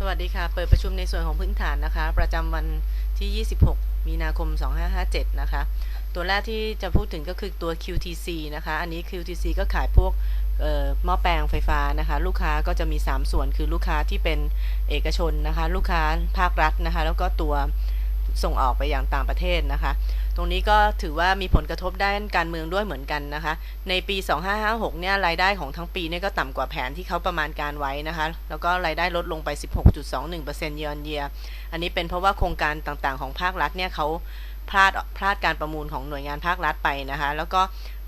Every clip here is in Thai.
สวัสดีค่ะ เปิดประชุมในส่วนของพื้นฐานนะคะ ประจำวันที่ 26 มีนาคม 2557 นะคะ ตัวแรกที่จะพูดถึงก็คือตัว QTC นะคะ อันนี้ QTC ก็ขายพวกเอ่อหม้อแปลงไฟฟ้านะคะ ลูกค้าก็จะมี 3 ส่วนคือลูกค้าที่เป็นเอกชนนะคะ ลูกค้าภาครัฐนะคะ แล้วก็ตัวส่งออกไปอย่างต่างประเทศนะคะ ตรงนี้ก็ถือว่ามีผลกระทบด้านการเมืองด้วยเหมือนกันนะคะ ในปี 2556 เนี่ยรายได้ของทั้งปีเนี่ยก็ต่ำกว่าแผนที่เขาประมาณการไว้นะคะ แล้วก็รายได้ลดลงไป 16.21%เยนเยียอันนี้เป็นเพราะว่าโครงการต่างๆของภาครัฐเนี่ยเขาพลาดพลาดการประมูลของหน่วยงานภาครัฐไปนะคะ แล้วก็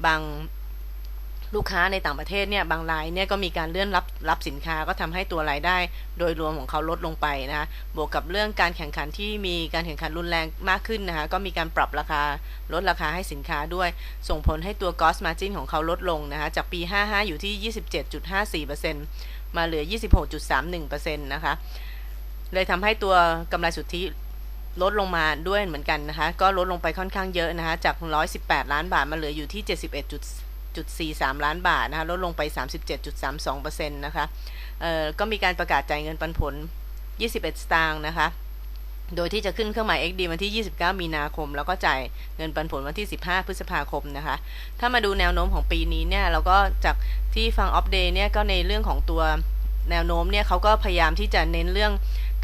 บาง ลูกค้าในต่างประเทศเนี่ยบางรายเนี่ยก็มีการเลื่อนรับรับสินค้าก็ทำให้ตัวรายได้ โดยรวมของเขาลดลงไปนะคะบวกกับเรื่องการแข่งขันที่มีการแข่งขันรุนแรงมากขึ้นนะคะก็มีการปรับราคาลดราคาให้สินค้าด้วย ส่งผลให้ตัว gross margin ของเขาลดลงนะคะจากปี 55 อยู่ที่ 27.54%มาเหลือ 26.31%นะคะเลยทำให้ตัวกำไรสุทธิลดลงมาด้วยเหมือนกันนะคะ ก็ลดลงไปค่อนข้างเยอะนะคะ จาก 118 ล้านบาทมาเหลืออยู่ที่ 71.43 ล้านบาทนะคะลดลงไป 37.32%นะคะเอ่อก็มีการประกาศจ่ายเงินปันผล 21 สตางค์นะคะโดยที่จะขึ้นเครื่องหมาย XD วันที่ 29 มีนาคม แล้วก็จ่ายเงินปันผลวันที่ 15 พฤษภาคมนะคะ ถ้ามาดูแนวโน้มของปีนี้เนี่ย เราก็จากที่ฟังอัปเดตเนี่ย ก็ในเรื่องของตัวแนวโน้มเนี่ยเขาก็พยายามที่จะเน้นเรื่อง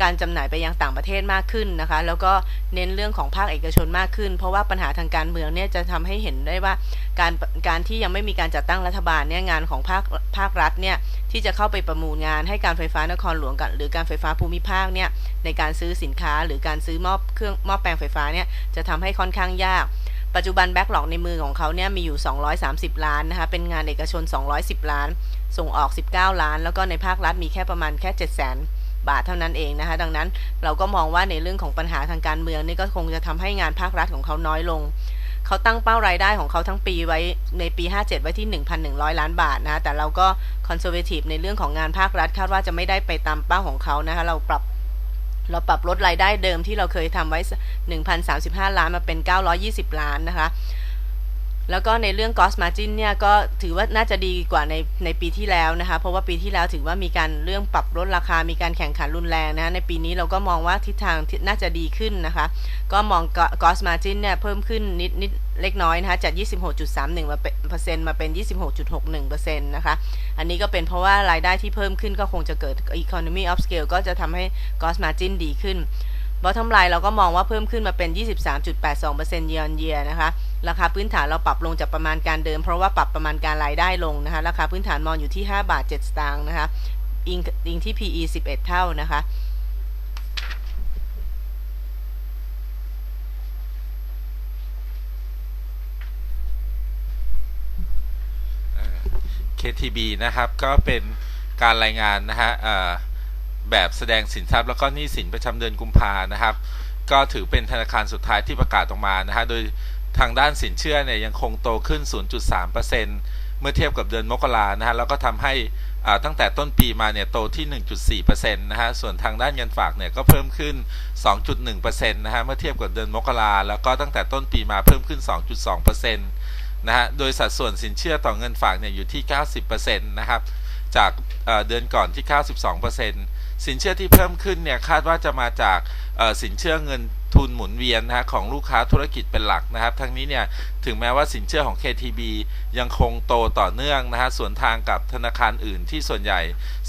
การจำหน่ายไปยังต่างประเทศมากขึ้นนะคะ แล้วก็เน้นเรื่องของภาคเอกชนมากขึ้น เพราะว่าปัญหาทางการเมืองเนี่ยจะทำให้เห็นได้ว่าการการที่ยังไม่มีการจัดตั้งรัฐบาลเนี่ยงานของภาคภาครัฐเนี่ยที่จะเข้าไปประมูลงานให้การไฟฟ้านครหลวงกันหรือการไฟฟ้าภูมิภาคเนี่ยในการซื้อสินค้าหรือการซื้อม้อเครื่องม้อแปลงไฟฟ้าเนี่ยจะทำให้ค่อนข้างยากปัจจุบันแบ็กหลอกในมือของเขาเนี่ยมีอยู่ 230 ล้านนะคะเป็นงานเอกชน 210 ล้าน ส่งออก 19 ล้าน แล้วก็ในภาครัฐมีแค่ประมาณแค่ 7 0 0 0 0 0 บาทเท่านั้นเองนะคะ ดังนั้นเราก็มองว่าในเรื่องของปัญหาทางการเมืองนี่ก็คงจะทำให้งานภาครัฐของเขาน้อยลง เขาตั้งเป้ารายได้ของเขาทั้งปีไว้ในปี 57 ไว้ที่ 1,100 ล้านบาทนะคะแต่เราก็คอนเซอร์เวทีฟในเรื่องของงานภาครัฐคาดว่าจะไม่ได้ไปตามเป้าของเขานะคะ เราปรับเราปรับลดรายได้เดิมที่เราเคยทำไว้1,035 ล้านมาเป็น 920 ล้านนะคะ แล้วก็ในเรื่อง gross margin เนี่ยก็ถือว่าน่าจะดีกว่าในในปีที่แล้วนะคะ เพราะว่าปีที่แล้วถือว่ามีการเรื่องปรับลดราคา มีการแข่งขันรุนแรงนะะในปีนี้เราก็มองว่าทิศทางน่าจะดีขึ้นนะคะ ก็มอง gross margin เนี่ยเพิ่มขึ้นนิดนิดเล็กน้อยนะคะจาก 26.31มาเป็นเปอร์เซ็นต์มาเป็น 26.61เปอร์เซ็นต์นะคะ อันนี้ก็เป็นเพราะว่ารายได้ที่เพิ่มขึ้นก็คงจะเกิด economy of scale ก็จะทำให้ gross margin ดีขึ้น bottom line เราก็มองว่าเพิ่มขึ้นมาเป็น 23.82% year on year นะคะ ราคาพื้นฐานเราปรับลงจากประมาณการเดิม เพราะว่าปรับประมาณการรายได้ลงนะคะ ราคาพื้นฐานมองอยู่ที่ 5 บาท 7 สตางค์นะคะ อิงอิงที่ PE 11 เท่านะคะเ KTB นะครับ ก็เป็นการรายงานนะฮะเอ่อ แบบแสดงสินทรัพย์แล้วก็หนี้สินประจำเดือนกุมภานะครับ ก็ถือเป็นธนาคารสุดท้ายที่ประกาศออกมานะฮะโดยทางด้านสินเชื่อเนี่ยยังคงโตขึ้น 0.3%เมื่อเทียบกับเดือนมกรานะฮะแล้วก็ทำให้อ่าตั้งแต่ต้นปีมาเนี่ยโตที่ 1.4%นะฮะ ส่วนทางด้านเงินฝากเนี่ยก็เพิ่มขึ้น 2.1%นะฮะ เมื่อเทียบกับเดือนมกราแล้วก็ตั้งแต่ต้นปีมาเพิ่มขึ้น 2.2%นะฮะ โดยสัดส่วนสินเชื่อต่อเงินฝากเนี่ยอยู่ที่ 90%นะครับ จากเอ่อเดือนก่อนที่ 92% สินเชื่อที่เพิ่มขึ้นเนี่ยคาดว่าจะมาจากสินเชื่อเงินทุนหมุนเวียนนะฮะของลูกค้าธุรกิจเป็นหลักนะครับ ทั้งนี้เนี่ยถึงแม้ว่าสินเชื่อของ KTB ยังคงโตต่อเนื่องนะฮะส่วนทางกับธนาคารอื่นที่ส่วนใหญ่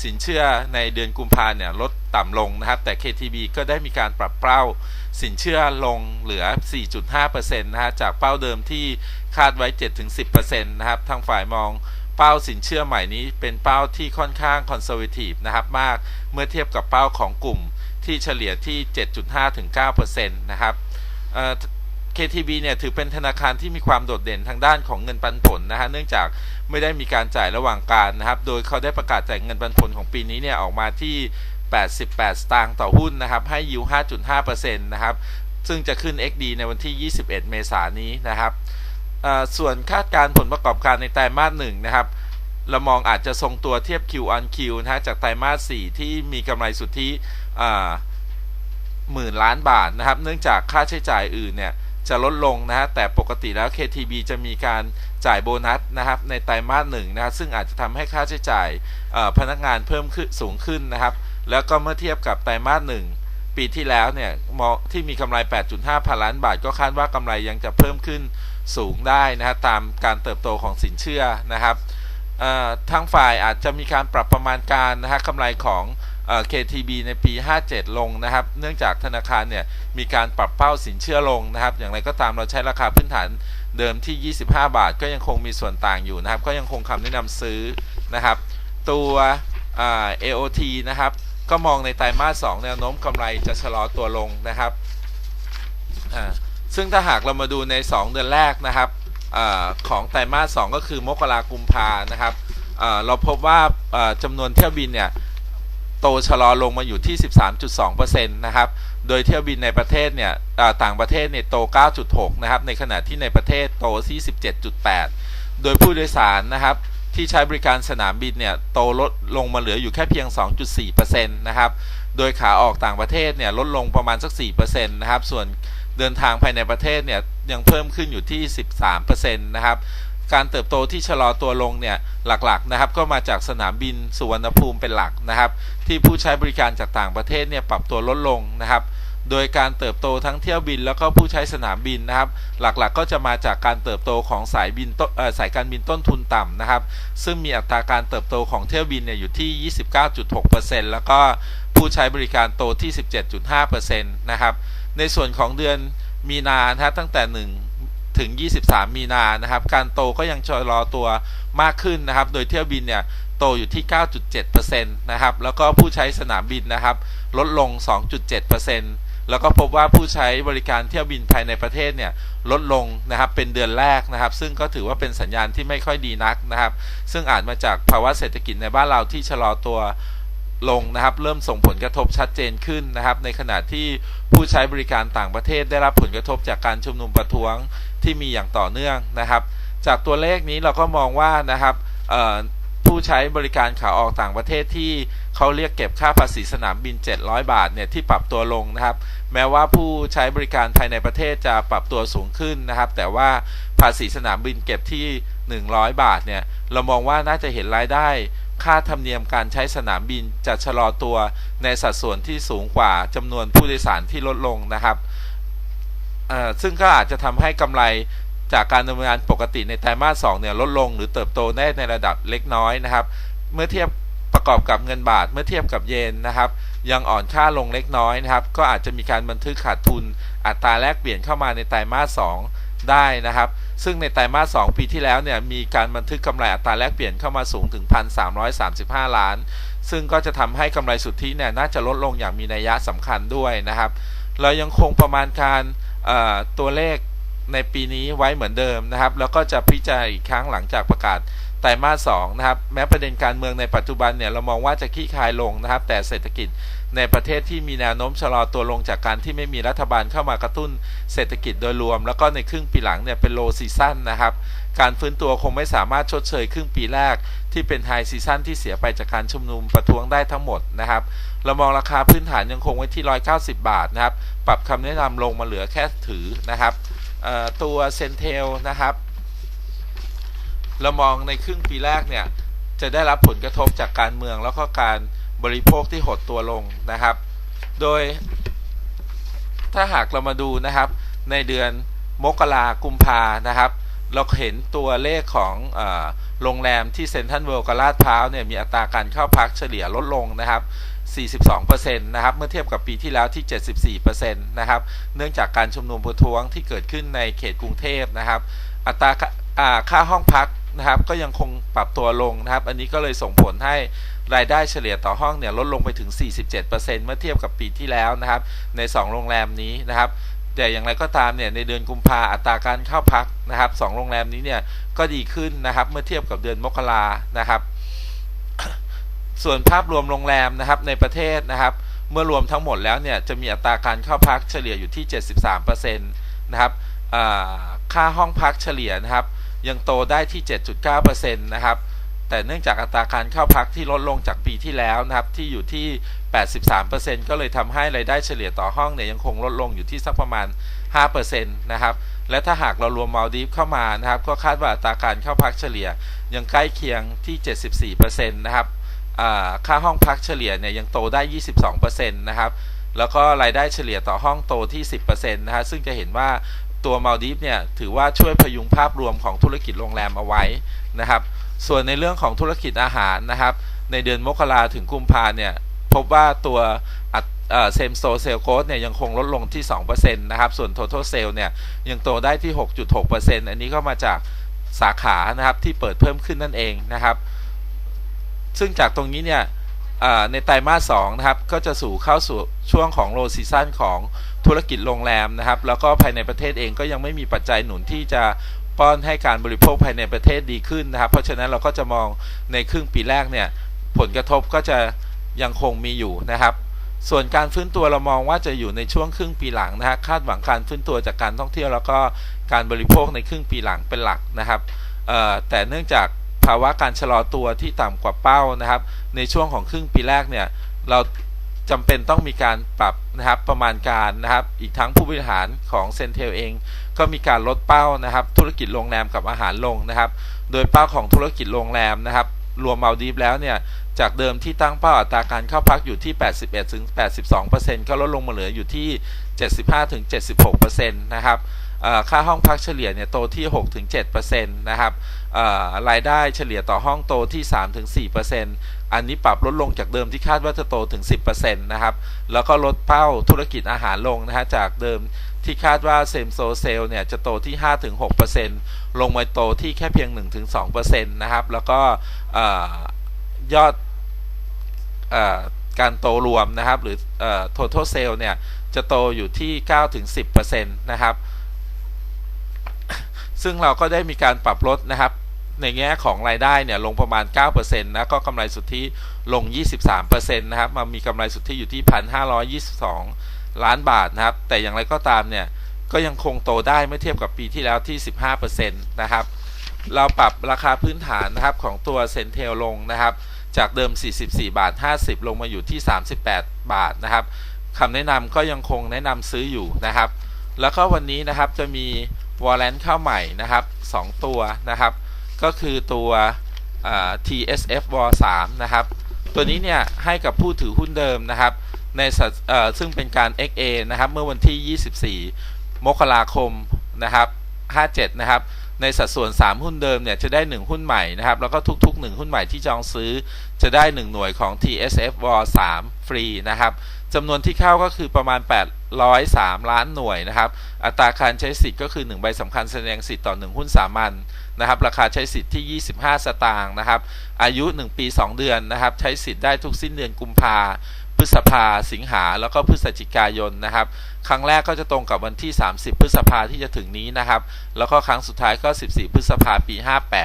สินเชื่อในเดือนกุมภาเนี่ยลดต่ำลงนะครับ แต่ KTB ก็ได้มีการปรับเป้า สินเชื่อลงเหลือ 4.5%นะฮะจากเป้าเดิมที่คาดไว้ 7-10%นะครับทางฝ่ายมอง เป้าสินเชื่อใหม่นี้เป็นเป้าที่ค่อนข้างคอนเซอร์วทีฟนะครับมากเมื่อเทียบกับเป้าของกลุ่มที่เฉลี่ยที่ 7.5ถึง9%นะครับเอ่อ KTB เนี่ยถือเป็นธนาคารที่มีความโดดเด่นทางด้านของเงินปันผลนะฮะเนื่องจากไม่ได้มีการจ่ายระหว่างการนะครับ โดยเขาได้ประกาศจ่ายเงินปันผลของปีนี้เนี่ยออกมาที่ 88 สตางค์ต่อหุ้นนะครับ ให้ยิว5.5%นะครับ ซึ่งจะขึ้น XD ในวันที่ 21 เมษายนนี้นะครับ ส่วนคาดการผลประกอบการในไตรมาสหนึ่งนะครับเรามองอาจจะทรงตัวเทียบ Q on Q นะฮะจากไตรมาส 4 ที่มีกำไรสุทธิอ่หมื่นล้านบาทนะครับ เนื่องจากค่าใช้จ่ายอื่นเนี่ยจะลดลงนะฮะแต่ปกติแล้ว KTB จะมีการจ่ายโบนัสนะครับในไตรมาสหนึ่งนะฮะซึ่งอาจจะทำให้ค่าใช้จ่ายพนักงานเพิ่มขึ้นสูงขึ้นนะครับ แล้วก็เมื่อเทียบกับไตรมาสหนึ่งปีที่แล้วเนี่ยที่มีกำไร 8.5 พันล้านบาท ก็คาดว่ากำไรยังจะเพิ่มขึ้น สูงได้นะฮะตามการเติบโตของสินเชื่อนะครับทางฝ่ายอาจจะมีการปรับประมาณการนะฮะกำไรของเอ่อ KTB ในปี 57 ลงนะครับ เนื่องจากธนาคารเนี่ยมีการปรับเป้าสินเชื่อลงนะครับ อย่างไรก็ตามเราใช้ราคาพื้นฐานเดิมที่ 25 บาท ก็ยังคงมีส่วนต่างอยู่นะครับ ก็ยังคงคำแนะนำซื้อนะครับ ตัวอ่า AOT นะครับ ก็มองในไตรมาส 2 แนวโน้มกำไรจะชะลอตัวลงนะครับอ่า ซึ่งถ้าหากเรามาดูใน 2 เดือนแรกนะครับอของไตรมาส 2 ก็คือมกรากุมภานะครับเราพบว่าจำนวนเที่ยวบินเนี่ยโตชะลอลงมาอยู่ที่ 13.2%นะครับ โดยเที่ยวบินในประเทศเนี่ยต่างประเทศเนี่ยโต 9.6 นะครับ ในขณะที่ในประเทศโตที่17.8 โดยผู้โดยสารนะครับที่ใช้บริการสนามบินเนี่ยโตลดลงมาเหลืออยู่แค่เพียง 2.4%นะครับ โดยขาออกต่างประเทศเนี่ยลดลงประมาณสัก 4%นะครับ ส่วน เดินทางภายในประเทศเนี่ยยังเพิ่มขึ้นอยู่ที่ 13%นะครับการเติบโตที่ชะลอตัวลงเนี่ยหลักๆนะครับก็มาจากสนามบินสุวรรณภูมิเป็นหลักนะครับ ที่ผู้ใช้บริการจากต่างประเทศเนี่ยปรับตัวลดลงนะครับ โดยการเติบโตทั้งเที่ยวบิน แล้วก็ผู้ใช้สนามบินนะครับ หลักๆก็จะมาจากการเติบโตของสายบินต้นสายการบินต้นทุนต่ำนะครับ ซึ่งมีอัตราการเติบโตของเที่ยวบินเนี่ยอยู่ที่ 29.6%แล้วก็ผู้ใช้บริการโตที่ 17.5%นะครับ ในส่วนของเดือนมีนานะฮะตั้งแต่ 1 ถึง 23 มีนานะครับ การโตก็ยังชะลอตัวมากขึ้นนะครับ โดยเที่ยวบินเนี่ยโตอยู่ที่ 9.7%นะครับ แล้วก็ผู้ใช้สนามบินนะครับ ลดลง 2.7%แล้วก็พบว่าผู้ใช้บริการเที่ยวบินภายในประเทศเนี่ยลดลงนะครับเป็นเดือนแรกนะครับ ซึ่งก็ถือว่าเป็นสัญญาณที่ไม่ค่อยดีนักนะครับ ซึ่งอาจมาจากภาวะเศรษฐกิจในบ้านเราที่ชะลอตัว ลงนะครับ เริ่มส่งผลกระทบชัดเจนขึ้นนะครับ ในขณะที่ผู้ใช้บริการต่างประเทศได้รับผลกระทบจากการชุมนุมประท้วงที่มีอย่างต่อเนื่องนะครับ จากตัวเลขนี้เราก็มองว่านะครับผู้ใช้บริการขาออกต่างประเทศที่เขาเรียกเก็บค่าภาษีสนามบิน 700 บาทเนี่ยที่ปรับตัวลงนะครับ แม้ว่าผู้ใช้บริการภายในประเทศจะปรับตัวสูงขึ้นนะครับ แต่ว่าภาษีสนามบินเก็บที่ 100 บาทเนี่ยเรามองว่าน่าจะเห็นรายได้ ค่าธรรมเนียมการใช้สนามบินจะชะลอตัวในสัดส่วนที่สูงกว่าจำนวนผู้โดยสารที่ลดลงนะครับซึ่งก็อาจจะทำให้กำไรจากการดำเนินงานปกติในไตรมาส2เนี่ยลดลงหรือเติบโตได้ในระดับเล็กน้อยนะครับ เมื่อเทียบประกอบกับเงินบาทเมื่อเทียบกับเยนนะครับ ยังอ่อนค่าลงเล็กน้อยนะครับ ก็อาจจะมีการบันทึกขาดทุนอัตราแลกเปลี่ยนเข้ามาในไตรมาส2 ได้นะครับ ซึ่งในไตรมาส 2 ปีที่แล้วเนี่ยมีการบันทึกกำไรอัตราแลกเปลี่ยนเข้ามาสูงถึง 1,335 ล้าน ซึ่งก็จะทำให้กำไรสุทธิเนี่ยน่าจะลดลงอย่างมีนัยยะสำคัญด้วยนะครับ เรายังคงประมาณการตัวเลขในปีนี้ไว้เหมือนเดิมนะครับ แล้วก็จะพิจารณาอีกครั้งหลังจากประกาศ ตรมาส2นะครับแม้ประเด็นการเมืองในปัจจุบันเนี่ยเรามองว่าจะคลี่คลายลงนะครับ แต่เศรษฐกิจในประเทศที่มีแนวโน้มชะลอตัวลงจากการที่ไม่มีรัฐบาลเข้ามากระตุ้นเศรษฐกิจโดยรวม แล้วก็ในครึ่งปีหลังเนี่ยเป็นโลซีซั่นนะครับ การฟื้นตัวคงไม่สามารถชดเชยครึ่งปีแรก ที่เป็นไฮซีซั่นที่เสียไปจากการชุมนุมประท้วงได้ทั้งหมดนะครับ เรามองราคาพื้นฐานยังคงไว้ที่ 190 บาทนะครับ ปรับคำแนะนำลงมาเหลือแค่ถือนะครับตัวเซนเทลนะครับ เรามองในครึ่งปีแรกเนี่ยจะได้รับผลกระทบจากการเมืองแล้วก็การบริโภคที่หดตัวลงนะครับ โดย ถ้าหากเรามาดูนะครับ ในเดือนมกรากุมภานะครับ เราเห็นตัวเลขของอโรงแรมที่เซ็นทรัลเวิลด์กับลาดพร้าวเนี่ยมีอัตราการเข้าพักเฉลี่ยลดลงนะครับ 42%นะครับ เมื่อเทียบกับปีที่แล้วที่ 74%นะครับ เนื่องจากการชุมนุมประท้วงที่เกิดขึ้นในเขตกรุงเทพนะครับ อัตราค่าห้องพัก นะครับ ก็ยังคงปรับตัวลงนะครับ อันนี้ก็เลยส่งผลให้รายได้เฉลี่ยต่อห้องเนี่ยลดลงไปถึง 47%เมื่อเทียบกับปีที่แล้วนะครับ ใน 2 โรงแรมนี้นะครับ แต่อย่างไรก็ตามเนี่ยในเดือนกุมภาอัตราการเข้าพักนะครับสองโรงแรมนี้เนี่ยก็ดีขึ้นนะครับเมื่อเทียบกับเดือนมกรานะครับ ส่วนภาพรวมโรงแรมนะครับในประเทศนะครับ เมื่อรวมทั้งหมดแล้วเนี่ยจะมีอัตราการเข้าพักเฉลี่ยอยู่ที่ 73%นะครับค่าห้องพักเฉลี่ยนะครับ ยังโตได้ที่ 7.9%นะครับ แต่เนื่องจากอัตราการเข้าพักที่ลดลงจากปีที่แล้วนะครับ ที่อยู่ที่ 83%ก็เลยทำให้รายได้เฉลี่ยต่อห้องเนี่ยยังคงลดลงอยู่ที่สักประมาณ 5%นะครับ และถ้าหากเรารวมมาลดีฟเข้ามานะครับ ก็คาดว่าอัตราการเข้าพักเฉลี่ยยังใกล้เคียงที่ 74%นะครับค่าห้องพักเฉลี่ยเนี่ยยังโตได้ 22%นะครับแล้วก็รายได้เฉลี่ยต่อห้องโตที่ 10%นะฮะซึ่งจะเห็นว่า ตัวมาลดีฟเนี่ยถือว่าช่วยพยุงภาพรวมของธุรกิจโรงแรมเอาไว้นะครับ ส่วนในเรื่องของธุรกิจอาหารนะครับ ในเดือนมกราถึงกุมภาเนี่ยพบว่าตัวเซมโซเซลโคสเนี่ยยังคงลดลงที่ 2%นะครับ ส่วน total sale เนี่ยยังโตได้ที่ 6.6%อันนี้ก็มาจากสาขานะครับที่เปิดเพิ่มขึ้นนั่นเองนะครับ ซึ่งจากตรงนี้เนี่ยในไตรมาส2นะครับ ก็จะสู่เข้าสู่ช่วงของโลซีซั o นของ ธุรกิจโรงแรมนะครับ แล้วก็ภายในประเทศเองก็ยังไม่มีปัจจัยหนุนที่จะป้อนให้การบริโภคภายในประเทศดีขึ้นนะครับ เพราะฉะนั้นเราก็จะมองในครึ่งปีแรกเนี่ยผลกระทบก็จะยังคงมีอยู่นะครับ ส่วนการฟื้นตัวเรามองว่าจะอยู่ในช่วงครึ่งปีหลังนะฮะคาดหวังการฟื้นตัวจากการท่องเที่ยวแล้วก็การบริโภคในครึ่งปีหลังเป็นหลักนะครับแต่เนื่องจากภาวะการชะลอตัวที่ต่ำกว่าเป้านะครับ ในช่วงของครึ่งปีแรกเนี่ยเรา จำเป็นต้องมีการปรับนะครับประมาณการนะครับ อีกทั้งผู้บริหารของเซนเทลเอง ก็มีการลดเป้านะครับ ธุรกิจโรงแรมกับอาหารลงนะครับ โดยเป้าของธุรกิจโรงแรมนะครับ รวมมาดีฟแล้วเนี่ยจากเดิมที่ตั้งเป้าอัตราการเข้าพักอยู่ที่ 81-82%ก็ลดลงมาเหลืออยู่ที่ 75-76%นะครับค่าห้องพักเฉลี่ยเนี่ยโตที่ 6-7%นะครับรายได้เฉลี่ยต่อห้องโตที่ 3-4% อันนี้ปรับลดลงจากเดิมที่คาดว่าจะโตถึง 10%นะครับ แล้วก็ลดเป้าธุรกิจอาหารลงนะฮะจากเดิมที่คาดว่าเซมโซเซลเนี่ยจะโตที่ 5-6%ลงมาโตที่แค่เพียง 1-2%นะครับ แล้วก็อยอดออการโตรวมนะครับ หรือเอ่อ total sale เนี่ย จะโตอยู่ที่ 9-10%นะครับ ซึ่งเราก็ได้มีการปรับลดนะครับ ในแง่ของรายได้เนี่ยลงประมาณ 9%นะก็กำไรสุทธิลง 23%นะครับมามีกำไรสุทธิอยู่ที่ 1,522 ล้านบาทนะครับ แต่อย่างไรก็ตามเนี่ยก็ยังคงโตได้เมื่อเทียบกับปีที่แล้วที่ 15%นะครับ เราปรับราคาพื้นฐานนะครับของตัวเซนเทลลงนะครับ จากเดิม 44 บาท 50 ลงมาอยู่ที่ 38 บาทนะครับคำแนะนำก็ยังคงแนะนำซื้ออยู่นะครับ แล้วก็วันนี้นะครับจะมีวอลเลนเข้าใหม่นะครับ 2 ตัวนะครับ ก็คือตัว TSF w 3นะครับ ตัวนี้เนี่ยให้กับผู้ถือหุ้นเดิมนะครับ ในสัดซึ่งเป็นการ XA นะครับ เมื่อวันที่ 24 มกราคมนะครับ 57 นะครับ ในสัดส่วน 3 หุ้นเดิมเนี่ยจะได้ 1 หุ้นใหม่นะครับ แล้วก็ทุกๆ 1 หุ้นใหม่ที่จองซื้อจะได้ 1 หน่วยของ TSF w 3ฟรีนะครับจำนวนที่เข้าก็คือประมาณ 803 ล้านหน่วยนะครับ อัตราการใช้สิทธิ์ก็คือ 1 ใบสำคัญแสดงสิทธิ์ต่อ 1 หุ้นสามัญนะครับ ราคาใช้สิทธิ์ที่ 25 สตางค์นะครับ อายุ 1 ปี 2 เดือนนะครับ ใช้สิทธิ์ได้ทุกสิ้นเดือนกุมภาพฤษภาสิงหาแล้วก็พฤศจิกายนนะครับ ครั้งแรกก็จะตรงกับวันที่ 30 พฤษภาที่จะถึงนี้นะครับ แล้วก็ครั้งสุดท้ายก็ 14 พฤษภาปี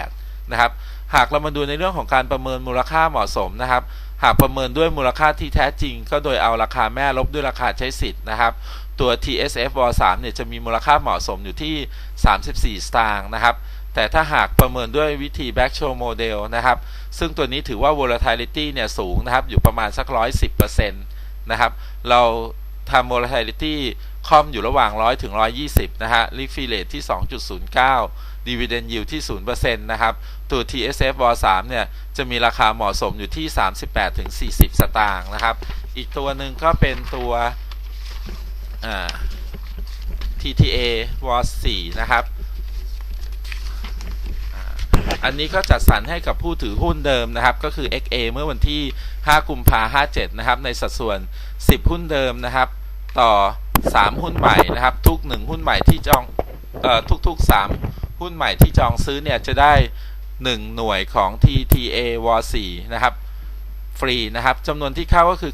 58 นะครับ หากเรามาดูในเรื่องของการประเมินมูลค่าเหมาะสมนะครับ หากประเมินด้วยมูลค่าที่แท้จริง ก็โดยเอาราคาแม่ลบด้วยราคาใช้สิทธิ์นะครับตัว TSF w 3เนี่ยจะมีมูลค่าเหมาะสมอยู่ที่ 34 สตางค์นะครับ แต่ถ้าหากประเมินด้วยวิธี back show model นะครับ ซึ่งตัวนี้ถือว่า volatility เนี่ยสูงนะครับ อยู่ประมาณสัก 110%นะครับ เราทำ volatility คอมอยู่ระหว่าง 100 ถึง 120 นะฮะ liquid rate ที่ 2.09 dividend yield ที่ 0%นะครับ ตัว TSF w 3เนี่ย จะมีราคาเหมาะสมอยู่ที่ 38ถึง40 สตางค์นะครับ อีกตัวหนึ่งก็เป็นตัว TTA w 4นะครับอันนี้ก็จัดสรรให้กับผู้ถือหุ้นเดิมนะครับ ก็คือ XA เมื่อวันที่ 5 กุมภาพันธ์ 57 นะครับ ในสัดส่วน 10 หุ้นเดิมนะครับ ต่อ 3 หุ้นใหม่นะครับ ทุก 1 หุ้นใหม่ที่จอง เอ่อ ทุก ๆ 3 หุ้นใหม่ที่จองซื้อเนี่ยจะได้ 1 หน่วยของ TTA w 4นะครับฟรีนะครับจำนวนที่เข้าก็คือ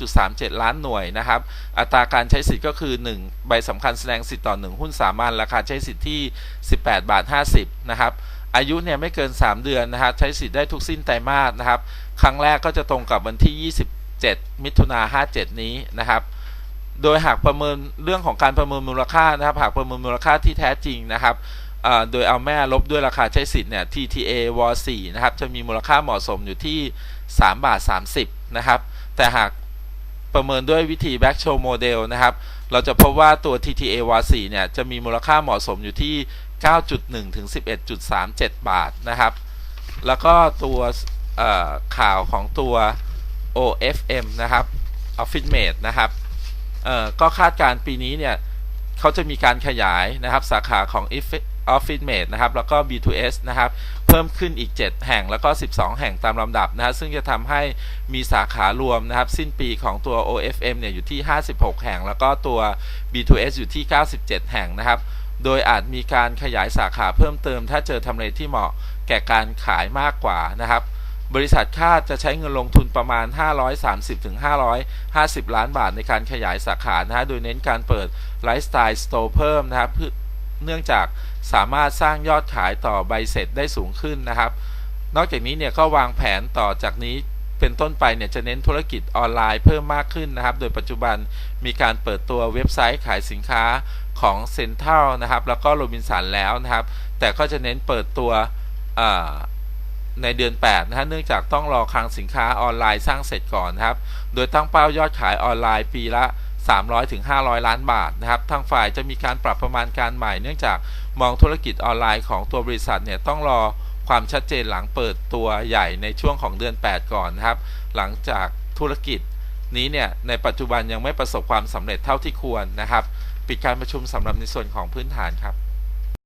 99.37 ล้านหน่วยนะครับ อัตราการใช้สิทธิ์ก็คือ 1 ใบสำคัญแสดงสิทธิ์ต่อ 1 หุ้นสามัญราคาใช้สิทธิ์ที่ 18 บาท 50 นะครับ อายุเนี่ยไม่เกิน 3 เดือนนะครับใช้สิทธิ์ได้ทุกสิ้นไตรมาสนะครับ ครั้งแรกก็จะตรงกับวันที่ 27 มิถุนา57 นี้นะครับ โดยหากประเมินเรื่องของการประเมินมูลค่านะครับ หากประเมินมูลค่าที่แท้จริงนะครับ โดยเอาแม่ลบด้วยราคาใช้สิทธิ์เนี่ย TTA w 4นะครับ จะมีมูลค่าเหมาะสมอยู่ที่ 3 บาท 30 นะครับ แต่หากประเมินด้วยวิธี back show model นะครับ เราจะพบว่าตัว TTA w 4เนี่ย จะมีมูลค่าเหมาะสมอยู่ที่ 9.1 ถึง 11.37 บาทนะครับ แล้วก็ตัวข่าวของตัว OFM นะครับ Office Mate นะครับก็คาดการณ์ปีนี้เนี่ยเขาจะมีการขยายนะครับสาขาของ Office Mate นะครับ แล้วก็ B2S นะครับ เพิ่มขึ้นอีก 7 แห่งแล้วก็ 12 แห่งตามลำดับนะฮะ ซึ่งจะทำให้มีสาขารวมนะครับ สิ้นปีของตัว OFM เนี่ยอยู่ที่ 56 แห่ง แล้วก็ตัว B2S อยู่ที่ 97 แห่งนะครับโดยอาจมีการขยายสาขาเพิ่มเติม ถ้าเจอทำเลที่เหมาะแก่การขายมากกว่านะครับ บริษัทคาดจะใช้เงินลงทุนประมาณ 530-550 ล้านบาทในการขยายสาขานะฮะ โดยเน้นการเปิดไลฟ์สไตล์สโตร์เพิ่มนะครับ เนื่องจากสามารถสร้างยอดขายต่อใบเสร็จได้สูงขึ้นนะครับ นอกจากนี้เนี่ยก็วางแผนต่อจากนี้เป็นต้นไปเนี่ยจะเน้นธุรกิจออนไลน์เพิ่มมากขึ้นนะครับ โดยปัจจุบันมีการเปิดตัวเว็บไซต์ขายสินค้าของเซ็นทรัลนะครับ แล้วก็โรบินสันแล้วนะครับ แต่ก็จะเน้นเปิดตัวในเดือน 8 นะฮะ เนื่องจากต้องรอคลังสินค้าออนไลน์สร้างเสร็จก่อนนะครับ โดยตั้งเป้ายอดขายออนไลน์ปีละ 300ถึง500 ล้านบาทนะครับทางฝ่ายจะมีการปรับประมาณการใหม่ เนื่องจากมองธุรกิจออนไลน์ของตัวบริษัทเนี่ยต้องรอความชัดเจนหลังเปิดตัวใหญ่ในช่วงของเดือน 8 ก่อนนะครับ หลังจากธุรกิจนี้เนี่ยในปัจจุบันยังไม่ประสบความสำเร็จเท่าที่ควรนะครับ ปิดการประชุมสำหรับในส่วนของพื้นฐานครับ